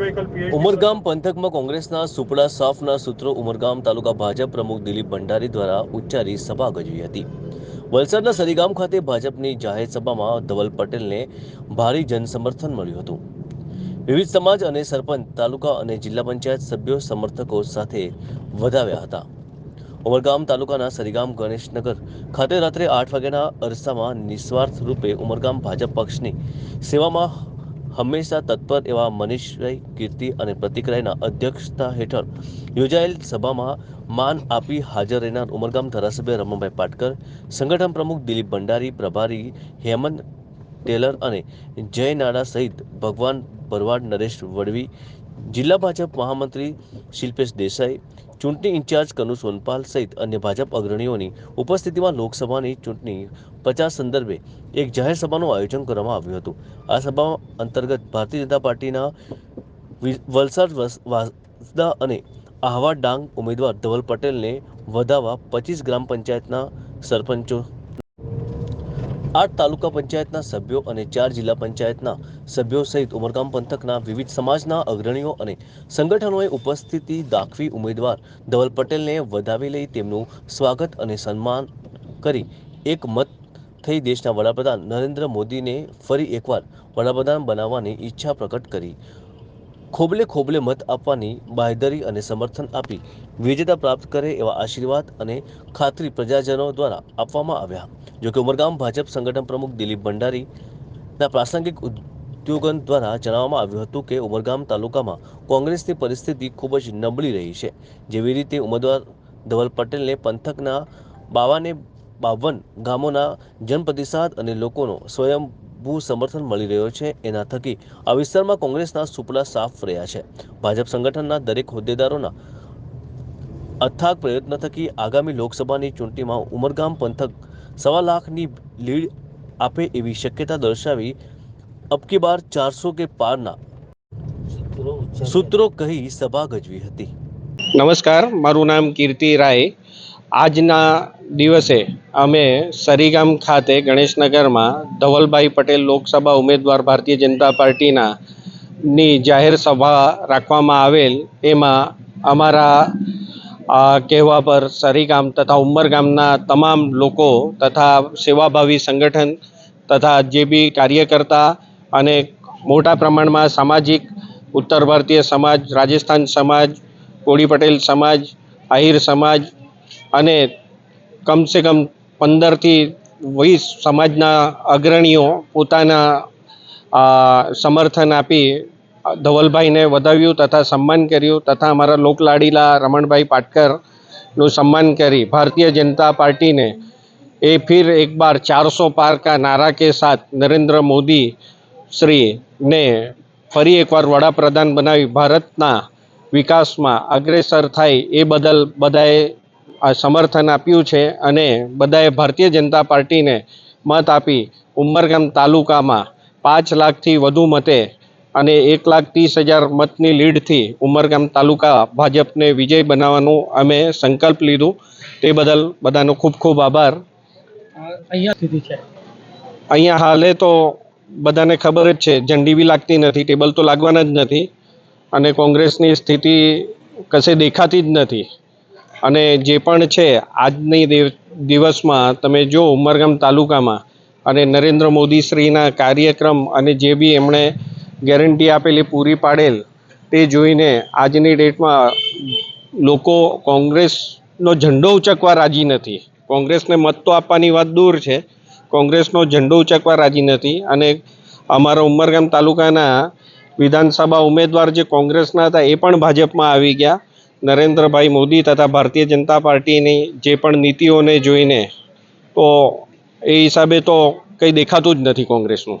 ઉમરગામ પંથકમાં કોંગ્રેસના સુપડા સાફના સૂત્રો ઉમરગામ તાલુકા ભાજપ પ્રમુખ દિલીપ ભંડારી દ્વારા ઉચ્ચારી સભા ગજવી હતી. વલસાડના સરીગામ ખાતે ભાજપની જાહેર સભામાં ધવલ પટેલને ભારે જનસમર્થન મળ્યું હતું. વિવિધ સમાજ અને સરપંચ, તાલુકા અને જિલ્લા પંચાયત સભ્યો સમર્થકો સાથે વધાવ્યા હતા. ઉમરગામ તાલુકાના સરીગામ ગણેશનગર ખાતે રાત્રે આઠ વાગ્યાના અરસામાં નિસ્વાર્થ રૂપે ઉમરગામ ભાજપ પક્ષની સેવામાં હંમેશા તત્પર એવા મનીષભાઈ કીર્તિ અને પ્રતિક્રિયાના અધ્યક્ષતા હેઠળ યોજાયેલ સભામાં માન આપી હાજર રહેનાર ઉમરગામ ધારાસભ્ય રમણભાઈ પાટકર, સંગઠન પ્રમુખ દિલીપ ભંડારી, પ્રભારી હેમંત ટેલર અને જય નાડા સહિત ભગવાન ભરવાડ નરેશ વડવી જિલ્લા ભાજપ મહામંત્રી શિલ્પેશ દેસાઈ, ચૂંટણી ઇન્ચાર્જ કનુ સોનપાલ સહિત અન્ય ભાજપ અગ્રણીઓની ઉપસ્થિતિમાં લોકસભાની ચૂંટણી પ્રચાર સંદર્ભે એક જાહેર સભાનું આયોજન કરવામાં આવ્યું હતું. આ સભા અંતર્ગત ભારતીય જનતા પાર્ટીના વલસાડ વાસદા અને આહવા ડાંગ ઉમેદવાર ધવલ પટેલને વધાવવા પચીસ ગ્રામ પંચાયતના સરપંચો આઠ તાલુકા પંચાયતના સભ્યો અને ચાર જિલ્લા પંચાયતના સભ્યો સહિત ઉમરગામ પંથકના વિવિધ સમાજના અગ્રણીઓ અને સંગઠનોએ ઉપસ્થિતિ દાખવી ઉમેદવાર ધવલ પટેલને વધાવી લઈ તેમનું સ્વાગત અને સન્માન કરી એક મત થઈ દેશના વડાપ્રધાન નરેન્દ્ર મોદીને ફરી એકવાર વડાપ્રધાન બનાવવાની ઈચ્છા પ્રકટ કરી. ખોબલે ખોબલે મત આપવાની બાંયધરી અને સમર્થન આપી. વિજેતા પ્રાપ્ત કરે એવા આશીર્વાદ અને ખાતરી પ્રજાજનો દ્વારા આપવામાં આવ્યા. જોકે ઉમરગામ ભાજપ સંગઠન પ્રમુખ દિલીપ ભંડારીના પ્રાસંગિક ઉદ્યોગન દ્વારા જણાવવામાં આવ્યું હતું કે ઉમરગામ તાલુકામાં કોંગ્રેસની પરિસ્થિતિ ખૂબ જ નબળી રહી છે. જેવી રીતે ઉમેદવાર ધવલ પટેલને પંથકના બાવાને બાવન ગામોના જનપ્રતિસાદ અને લોકોનો સ્વયંભૂ સમર્થન મળી રહ્યો છે. એના થકી આ વિસ્તારમાં કોંગ્રેસના સુપડા સાફ રહ્યા છે. ભાજપ સંગઠનના દરેક હોદ્દેદારોના અથાગ પ્રયત્ન થકી આગામી લોકસભાની ચૂંટણીમાં ઉમરગામ પંથક સવા લાખની લીડ આપે એવી શક્યતા દર્શાવી અબકી બાર ચારસો કે પારના સૂત્રો કહી સભા ગજવી હતી નમસ્કાર મારું નામ કીર્તિ રાય આજના દિવસે અમે સરીગામ ખાતે ગણેશનગરમાં ધવલભાઈ પટેલ લોકસભા ઉમેદવાર ભારતીય જનતા પાર્ટીના ની જાહેર સભા રાખવામાં આવેલ એમાં અમારા કહેવા પર સરીગામ તથા ઉમરગામના તમામ લોકો તથા સેવાભાવી સંગઠન તથા જે બી કાર્યકર્તા અને મોટા પ્રમાણમાં સામાજિક, ઉત્તર ભારતીય સમાજ, રાજસ્થાન સમાજ, કોળી પટેલ સમાજ, આહિર સમાજ અને કમસે કમ પંદરથી વીસ સમાજના અગ્રણીઓ પોતાના સમર્થન આપી ધવલભાઈને વધાવ્યું તથા સન્માન કર્યું તથા અમારા લોકલાડીલા રમણભાઈ પાટકરનું સન્માન કરી ભારતીય જનતા પાર્ટીને એ ફિર એક બાર ચારસો પાર કા નારા કે સાથ નરેન્દ્ર મોદી શ્રીને ફરી એકવાર વડાપ્રધાન બનાવી ભારતના વિકાસમાં અગ્રેસર થાય એ બદલ બધાએ સમર્થન આપ્યું છે અને બધાએ ભારતીય જનતા પાર્ટીને મત આપી ઉમરગામ તાલુકામાં પાંચ લાખથી વધુ મતે અને એક લાખ ત્રીસ હજાર મતની લીડથી ઉમરગામ તાલુકા ભાજપને વિજય બનાવવાનું અમે સંકલ્પ લીધું. તે બદલ બધાનો ખૂબ ખૂબ આભાર. અહીંયા સુધી છે? અહીંયા હાલે તો બધાને ખબર જ છે ઝંડી બી લાગતી નથી ટેબલ તો લાગવાના જ નથી અને કોંગ્રેસની સ્થિતિ કશે દેખાતી જ નથી. અને જે પણ છે આજની દિવ- દિવસમાં તમે જો ઉમરગામ તાલુકામાં અને નરેન્દ્ર મોદી શ્રીના કાર્યક્રમ અને જે બી એમણે ગેરંટી આપેલી પૂરી પાડેલ તે જોઈને આજની ડેટમાં લોકો કોંગ્રેસનો ઝંડો ઉચકવા રાજી નથી. કોંગ્રેસને મત તો આપવાની વાત દૂર છે. કોંગ્રેસનો ઝંડો ઉચકવા રાજી નથી અને અમારા ઉમરગામ તાલુકાના વિધાનસભા ઉમેદવાર જે કોંગ્રેસના હતા એ પણ ભાજપમાં આવી ગયા. નરેન્દ્રભાઈ મોદી તથા ભારતીય જનતા પાર્ટીની જે પણ નીતિઓને જોઈને તો એ હિસાબે તો કંઈ દેખાતું જ નથી કોંગ્રેસનું.